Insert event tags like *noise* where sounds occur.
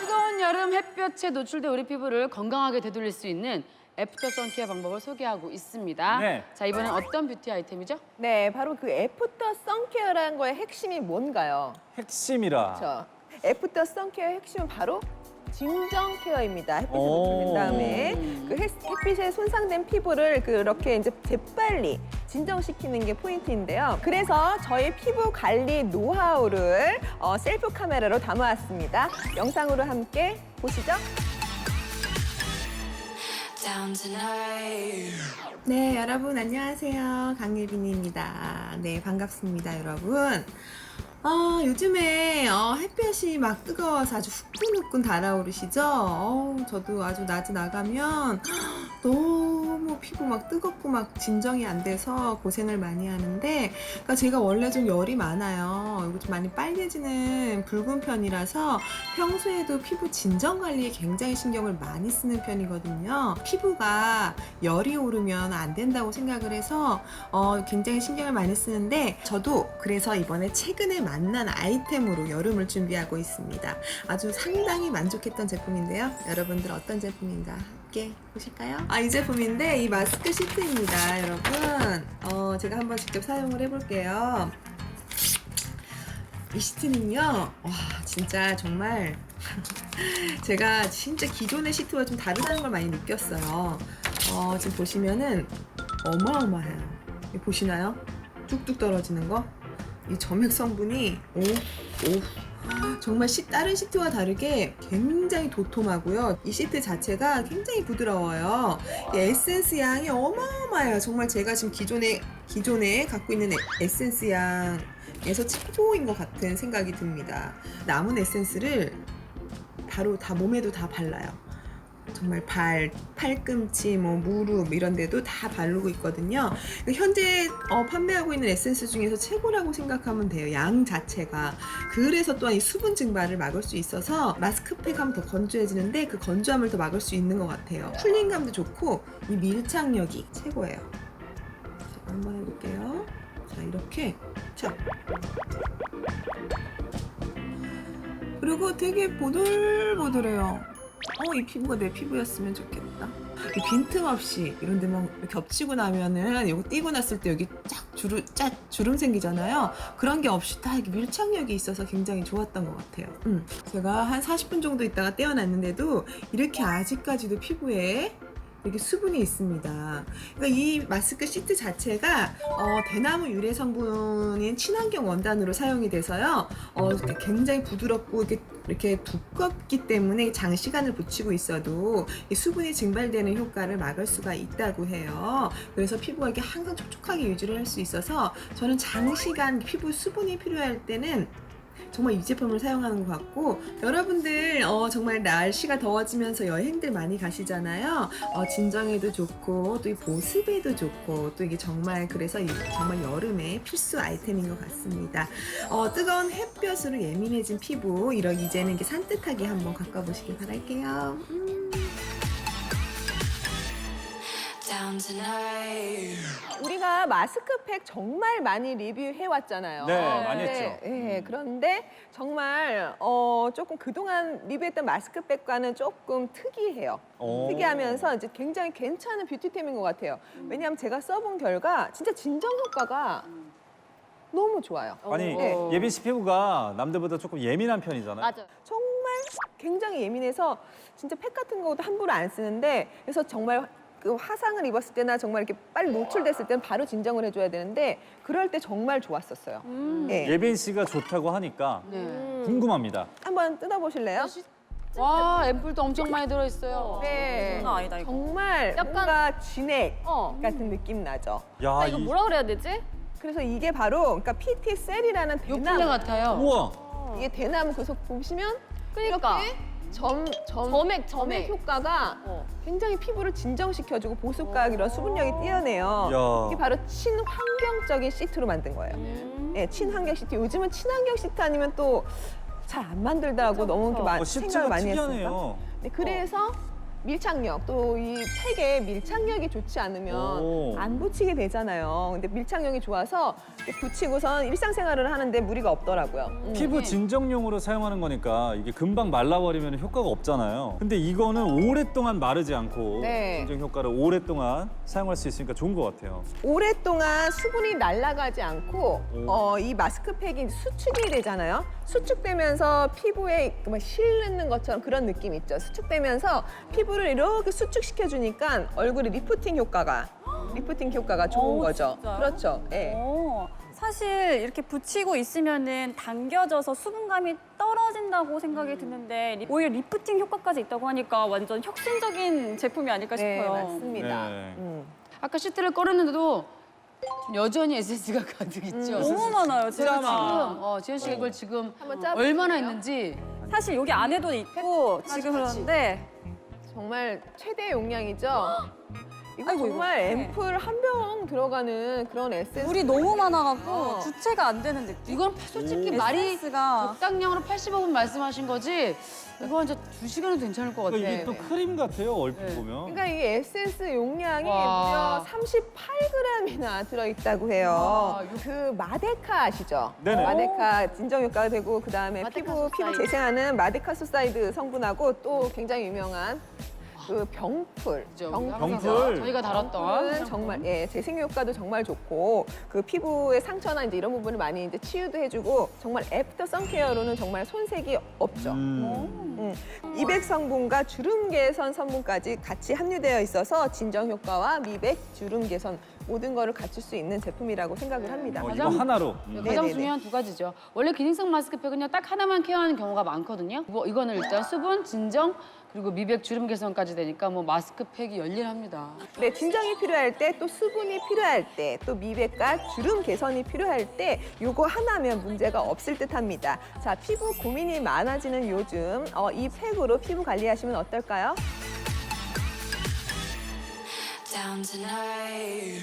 뜨거운 여름 햇볕에 노출된 우리 피부를 건강하게 되돌릴 수 있는 애프터 선케어 방법을 소개하고 있습니다. 네. 자 이번엔 어떤 뷰티 아이템이죠? 네, 바로 그 애프터 선케어라는 거의 핵심이 뭔가요? 핵심이라. 그렇죠. 애프터 선케어의 핵심은 바로 진정 케어입니다. 햇빛에 오. 노출된 다음에 그 햇- 햇빛에 손상된 피부를 그렇게 이제 재빨리 진정시키는 게 포인트인데요. 그래서 저희 피부 관리 노하우를 어, 셀프 카메라로 담아왔습니다. 영상으로 함께 보시죠. down tonight. 네, 여러분 안녕하세요. 강예빈입니다. 네, 반갑습니다, 여러분. 아, 요즘에 어, 햇볕이 막 뜨거워서 아주 후끈후끈 달아오르시죠? 어, 저도 아주 낮에 나가면 *gasps* 너무 피부 막 뜨겁고 막 진정이 안 돼서 고생을 많이 하는데 그러니까 제가 원래 좀 열이 많아요. 이거 좀 많이 빨개지는 붉은 편이라서 평소에도 피부 진정 관리에 굉장히 신경을 많이 쓰는 편이거든요. 피부가 열이 오르면 안 된다고 생각을 해서 어, 굉장히 신경을 많이 쓰는데 저도 그래서 이번에 최근에 만난 아이템으로 여름을 준비하고 있습니다. 아주 상당히 만족했던 제품인데요. 여러분들 어떤 제품인가 함께 보실까요? 아, 이 제품인데 이 마스크 시트입니다, 여러분. 어, 제가 한번 직접 사용을 해볼게요. 이 시트는요, 와, 진짜 정말 *laughs* 제가 진짜 기존의 시트와 좀 다르다는 걸 많이 느꼈어요. 어, 지금 보시면은 어마어마해요. 이 보시나요? 뚝뚝 떨어지는 거? 이 점액 성분이 오, 오. 정말 시, 다른 시트와 다르게 굉장히 도톰하고요. 이 시트 자체가 굉장히 부드러워요. 이 에센스 양이 어마어마해요. 정말 제가 지금 기존에 기존에 갖고 있는 에- 에센스 양에서 최고인 것 같은 생각이 듭니다. 남은 에센스를 바로 다 몸에도 다 발라요. 정말 발, 팔꿈치, 뭐 무릎 이런 데도 다 바르고 있거든요. 현재 어, 판매하고 있는 에센스 중에서 최고라고 생각하면 돼요. 양 자체가. 그래서 또한 이 수분 증발을 막을 수 있어서 마스크팩 하면 더 건조해지는데 그 건조함을 더 막을 수 있는 것 같아요. 쿨링감도 좋고 이 밀착력이 최고예요. 자, 한번 해볼게요. 자, 이렇게. 자. 그리고 되게 보들보들해요. 어, 이 피부가 내 피부였으면 좋겠다. 이 빈틈없이 이런 데만 겹치고 나면은 이거 띄고 났을 때 여기 쫙 주름, 쫙 주름 생기잖아요. 그런 게 없이 다 이렇게 밀착력이 있어서 굉장히 좋았던 것 같아요. 음, 제가 한 40분 정도 있다가 떼어놨는데도 이렇게 아직까지도 피부에 이렇게 수분이 있습니다. 그러니까 이 마스크 시트 자체가 어, 대나무 유래 성분인 친환경 원단으로 사용이 돼서요. 어, 굉장히 부드럽고 이렇게, 이렇게 두껍기 때문에 장시간을 붙이고 있어도 이 수분이 증발되는 효과를 막을 수가 있다고 해요. 그래서 피부가 이렇게 항상 촉촉하게 유지를 할 수 있어서 저는 장시간 피부 수분이 필요할 때는 정말 이 제품을 사용하는 것 같고 여러분들 어, 정말 날씨가 더워지면서 여행들 많이 가시잖아요. 어, 진정에도 좋고 또 이 보습에도 좋고 또 이게 정말 그래서 이, 정말 여름에 필수 아이템인 것 같습니다. 어, 뜨거운 햇볕으로 예민해진 피부 이런 이제는 이게 산뜻하게 한번 가꿔보시길 바랄게요. Tonight. 우리가 마스크팩 정말 많이 리뷰해 왔잖아요. 네, 많이 했죠. 네, 그런데 정말 어, 조금 그동안 리뷰했던 마스크팩과는 조금 특이해요. 오. 특이하면서 이제 굉장히 괜찮은 뷰티템인 것 같아요. 왜냐하면 제가 써본 결과 진짜 진정 효과가 너무 좋아요. 아니 네. 예빈 씨 피부가 남들보다 조금 예민한 편이잖아요. 맞아. 정말 굉장히 예민해서 진짜 팩 같은 것도 함부로 안 쓰는데 그래서 정말 그 화상을 입었을 때나 정말 이렇게 빨리 노출됐을 때는 바로 진정을 해줘야 되는데 그럴 때 정말 좋았었어요. 음. 예. 예빈 씨가 좋다고 하니까 네. 궁금합니다. 한번 뜯어보실래요? 와 앰플도 엄청 많이 들어있어요. 네. 장난 아니다 이거. 정말 약간- 뭔가 진액 어. 같은 느낌 나죠. 야, 아, 이거 이- 뭐라 그래야 되지? 그래서 이게 바로 그러니까 PT 셀이라는 요플레 대나무 같아요. 우와. 이게 대나무 구석 보시면 그러니까 이렇게 점, 점, 점액, 점액. 효과가 어. 굉장히 피부를 진정시켜주고 보습과 이런 수분력이 뛰어내요. 야. 이게 바로 친환경적인 시트로 만든 거예요. 음. 네, 친환경 시트. 요즘은 친환경 시트 아니면 또 잘 안 만들더라고 너무 이렇게 마, 어, 생각을 많이. 특이하네요. 네, 그래서 밀착력 또 이 팩의 밀착력이 좋지 않으면 오. 안 붙이게 되잖아요. 근데 밀착력이 좋아서 이렇게 붙이고선 일상생활을 하는데 무리가 없더라고요. 음. 피부 진정용으로 사용하는 거니까 이게 금방 말라버리면 효과가 없잖아요. 근데 이거는 오랫동안 마르지 않고 네. 진정 효과를 오랫동안 사용할 수 있으니까 좋은 것 같아요. 오랫동안 수분이 날아가지 않고 오. 어, 이 마스크팩이 수축이 되잖아요. 수축되면서 피부에 막 실는 것처럼 그런 느낌 있죠. 수축되면서 피부 를 이렇게 수축시켜 주니까 얼굴에 리프팅 효과가 리프팅 효과가 좋은 오, 거죠. 진짜요? 그렇죠. 예. 어, 사실 이렇게 붙이고 있으면은 당겨져서 수분감이 떨어진다고 생각이 드는데 리- 오히려 리프팅 효과까지 있다고 하니까 완전 혁신적인 제품이 아닐까 네, 싶어요. 맞습니다. 네. 음. 아까 시트를 꺼냈는데도 여전히 에센스가 *laughs* 가득 있죠. 음. 너무 많아요, 제가. 지금 어, 지현 씨가 이걸 지금 한번 짜 얼마나 있는지 사실 여기 안에도 있고 지금. 그러는데 정말 최대 용량이죠. *gasps* *gasps* 이거 아이고, 정말 이거. 네. 앰플 한 병 들어가는 그런 에센스. 물이 너무 많아갖고 어. 주체가 안 되는 느낌. 이건 솔직히 오. 말이 에센스가 적당량으로 85분 말씀하신 거지 이거 완전 두시간은 괜찮을 것 같아. 그러니까 이게 또 크림 같아요, 얼핏 네. 보면. 그러니까 이 에센스 용량이 와. 무려 38g이나 들어있다고 해요. 와, 요- 그 마데카 아시죠? 네네. 마데카 진정 효과가 되고 그 다음에 마데카 피부 피부 소사이드. 재생하는 마데카 소사이드 성분하고 또 굉장히 유명한 그 병풀. 그죠? 병풀. 저희가 다뤘던 병풀은 정말 예 재생 효과도 정말 좋고 그 피부의 상처나 이제 이런 부분을 많이 이제 치유도 해주고 정말 애프터 선케어로는 정말 손색이 없죠. 음. 음. 미백 성분과 주름 개선 성분까지 같이 함유되어 있어서 진정 효과와 미백, 주름 개선 모든 거를 갖출 수 있는 제품이라고 생각을 합니다. 어, 이거 가장- 하나로. 음. 가장 네네네. 중요한 두 가지죠. 원래 기능성 마스크팩은요 딱 하나만 케어하는 경우가 많거든요. 뭐 이거는 일단 수분, 진정 그리고 미백, 주름 개선까지 되니까 뭐 마스크팩이 열일합니다. 네, 진정이 필요할 때, 또 수분이 필요할 때, 또 미백과 주름 개선이 필요할 때 요거 하나면 문제가 없을 듯합니다. 자, 피부 고민이 많아지는 요즘 어, 이 팩으로 피부 관리하시면 어떨까요? Down tonight.